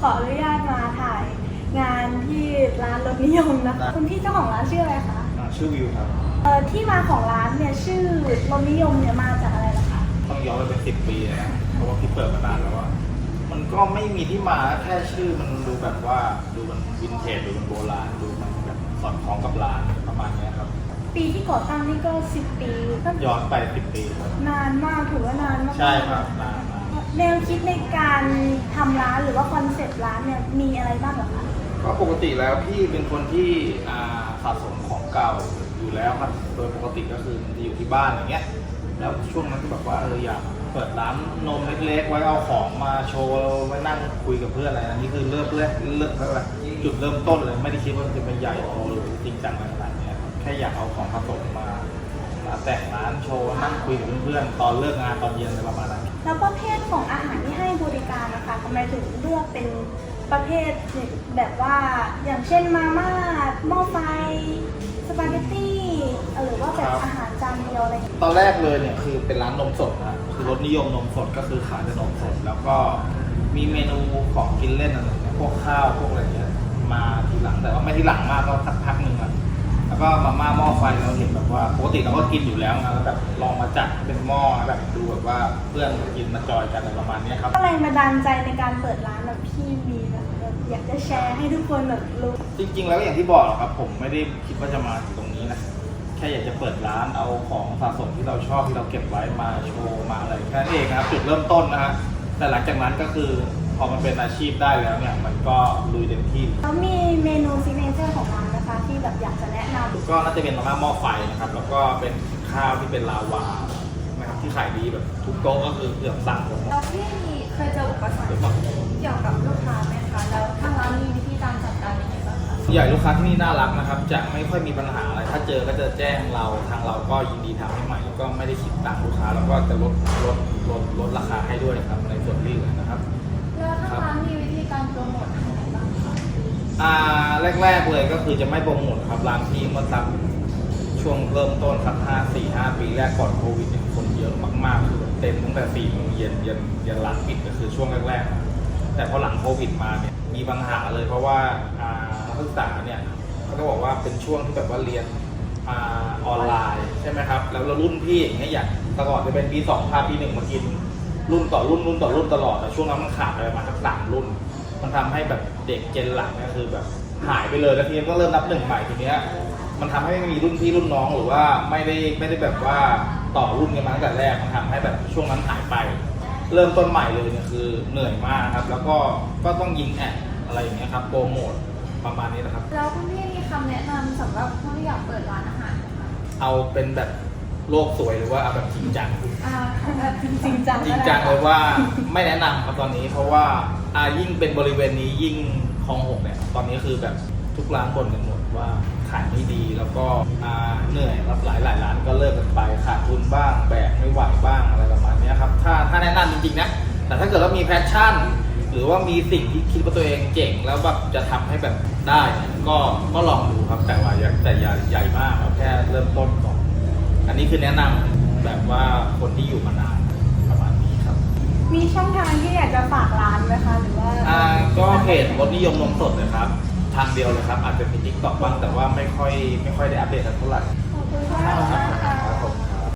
ขออนุญาตมาถ่ายงานที่ร้านรถนิยมนะคะได้คุณพี่เจ้าของร้านชื่ออะไรคะอ่าชื่อวิวครับเอ่อที่มาของร้านเนี่ยชื่อรถนิยมเนี่ยมาจากอะไรล่ะคะต้องย้อนไปเป็นสิบปีเลยนะเพราะว่าพี่เปิดมานานแล้วว่ามันก็ไม่มีที่มาแค่ชื่อมันดูแบบว่าดูมันวินเทจดูมันโบราณดูมันแบบสอดคล้องกับร้านประมาณเนี้ยครับ ปีที่ก่อตั้งนี่ก็ 10 ปีก็ย้อนไปสิบปีครับนานมากถือว่านานมากๆใช่ครับนานมาก แนวคิดในการทำร้านหรือว่าคอนเซ็ปต์ร้านเนี่ยมีอะไรบ้างเหรอคะ ก็ปกติแล้วพี่เป็นคนที่อ่าสะสมของเก่าอยู่แล้วครับโดยปกติก็คือจะอยู่ที่บ้านอย่างเงี้ย แล้วช่วงนั้นก็แบบว่าเอออยากเปิดร้านนมเล็กๆไว้เอาของมาโชว์ไว้นั่งคุยกับเพื่อนอะไรอันนี้คือเริ่มแรกเริ่มอะไรจุดเริ่มต้นเลยไม่ได้คิดว่ามันจะเป็นใหญ่โตหรือจริงจังอะไรขนาดเนี้ยครับแค่อยากเอาของผสมมามาแต่งร้านโชว์นั่งคุยกับเพื่อนๆตอนเลิกงานตอนเย็นอะไรประมาณนั้น แล้วประเภทของอาหารที่ให้บริการนะคะทำไมถึงเลือกเป็นประเภทแบบว่าอย่างเช่นมาม่าหม้อไฟสปาเกตตี้หรือว่าแบบบอาหารจานเดียวอะไรอย่างเงี้ยตอนแรกเลยเนี่ยคือเป็นร้านนมสดนะคือรสนิยมนมสดก็คือขายแต่นมสด แล้วก็มีเมนูของกินเล่นอะไรพวกข้าวพวกอะไรเงี้ยมาทีหลังแต่ว่าไม่ทีหลังมากก็สักพักหนึ่งอะ แล้วก็มาม่าหม้อไฟเราเห็นแบบว่าปกติเราก็กินอยู่แล้วนะแล้วแบบลองมาจัดเป็นหม้อแบบดูแบบว่าเพื่อนมากินมาจอยกันอะไรประมาณเนี้ยครับ ก็แรงบันดาลใจในการเปิดร้านแบบพี่มีแบบอยากจะแชร์ให้ทุกคนแบบรู้ จริงๆ แล้วอย่างที่บอกแหละครับ ผมไม่ได้คิดว่าจะมาถึงตรงนี้นะแค่อยากจะเปิดร้านเอาของสะสมที่เราชอบที่เราเก็บไว้มาโชว์มาอะไรแค่นั้นเองนะครับจุดเริ่มต้นนะฮะแต่หลังจากนั้นก็คือพอมันเป็นอาชีพได้แล้วเนี่ยมันก็ลุยเต็มที่ แล้วมีเมนูซิกเนเจอร์ ก็น่าจะเป็นมาม่าหม้อไฟนะครับ แล้วก็เป็นข้าวที่เป็นลาวานะครับที่ขายดีแบบทุกโต๊ะก็คือเกือบสั่งหมดแล้วพี่มีเคยเจออุปสรรคเกี่ยวกับลูกค้าไหมคะ แล้วทางร้านมีวิธีการจัดการยังไงบ้างคะส่วนใหญ่ลูกค้าที่นี่น่ารักนะครับ จะไม่ค่อยมีปัญหาอะไร ถ้าเจอก็จะแจ้งเรา ทางเราก็ยินดีทำให้ใหม่ แล้วก็ไม่ได้คิดตังค์ลูกค้า แล้วก็จะลดลดลดลดราคาให้ด้วยนะครับในส่วนที่เหลือนะครับ แล้วทางร้านมีวิธีการโปรโมทยังไงบ้างคะ อ่า แรก ๆ เลยก็คือจะไม่โปรโมทครับร้านที่เมื่อสักช่วงเริ่มต้นสักห้าสี่ห้าปีแรกก่อนโควิดเนี่ยคนเยอะมากๆคือเต็มตั้งแต่สี่โมงเย็นเย็นเย็นร้านปิดก็คือช่วงแรกๆแต่พอหลังโควิดมาเนี่ยมีปัญหาเลยเพราะว่าอ่านักศึกษาเนี่ยเขาก็บอกว่าเป็นช่วงที่แบบว่าเรียนออนไลน์ใช่ไหมครับ แล้วรารุ่นพี่อย่างเงี้ยอยากแต่อนจะเป็นปีสองพาปีหนึ่งมากิน รุ่นต่อรุ่นรุ่นต่อรุ่นตลอดแต่ช่วงนั้นมันขาดไปประมาณสักสามรุ่น มันทำให้แบบเด็กเจนหลังเนี่ยคือแบบหายไปเลยแล้วทีนี้ก็เริ่มนับหนึ่งใหม่ทีเนี้ยมันทำให้ไม่มีรุ่นพี่รุ่นน้องหรือว่าไม่ได้ไม่ได้แบบว่าต่อรุ่นกันมาตั้งแต่แรกมันทำให้แบบช่วงนั้นหายไป เริ่มต้นใหม่เลยเนี่ยคือเหนื่อยมากครับ แล้วก็ก็ต้องยิงแอดอะไรอย่างเงี้ยครับโปรโมทประมาณนี้นะครับ แล้วคุณพี่มีคำแนะนำสำหรับผู้ที่อยากเปิดร้านอาหารไหมคะเอาเป็นแบบโลกสวยหรือว่าเอาแบบจริงจังอ่าแบบจริงจริงจังจริงจังเลยว่าไม่แนะนำครับตอนนี้เพราะว่า อ่ายิ่งเป็นบริเวณนี้ยิ่งคลองหกเนี่ยตอนนี้คือแบบทุกร้านบ่นกันหมดว่าขายไม่ดีแล้วก็อ่าเหนื่อยรับหลายหลายร้านก็เลิกกันไปขาดทุนบ้างแบกไม่ไหวบ้างอะไรประมาณเนี้ยครับถ้าถ้าแนะนำจริงๆนะแต่ถ้าเกิดว่ามีแพชชั่น หรือว่ามีสิ่งที่คิดว่าตัวเองเก่งแล้วแบบจะทำให้แบบได้ก็ก็ลองดูครับแต่ว่าอย่าแต่อย่าใหญ่มากครับแค่เริ่มต้นก่อน อันนี้คือแนะนำแบบว่าคนที่อยู่มานาน มีช่องทางที่อยากจะฝากร้านไหมคะหรือว่าอ่าก็เพจรถนิยมนมสดเลยครับ ทางเดียวเลยครับ อาจจะมีทิกตอกบ้างแต่ว่าไม่ค่อยไม่ค่อยได้อัปเดตกันเท่าไหร่ ขอบคุณมากนะคะครับผม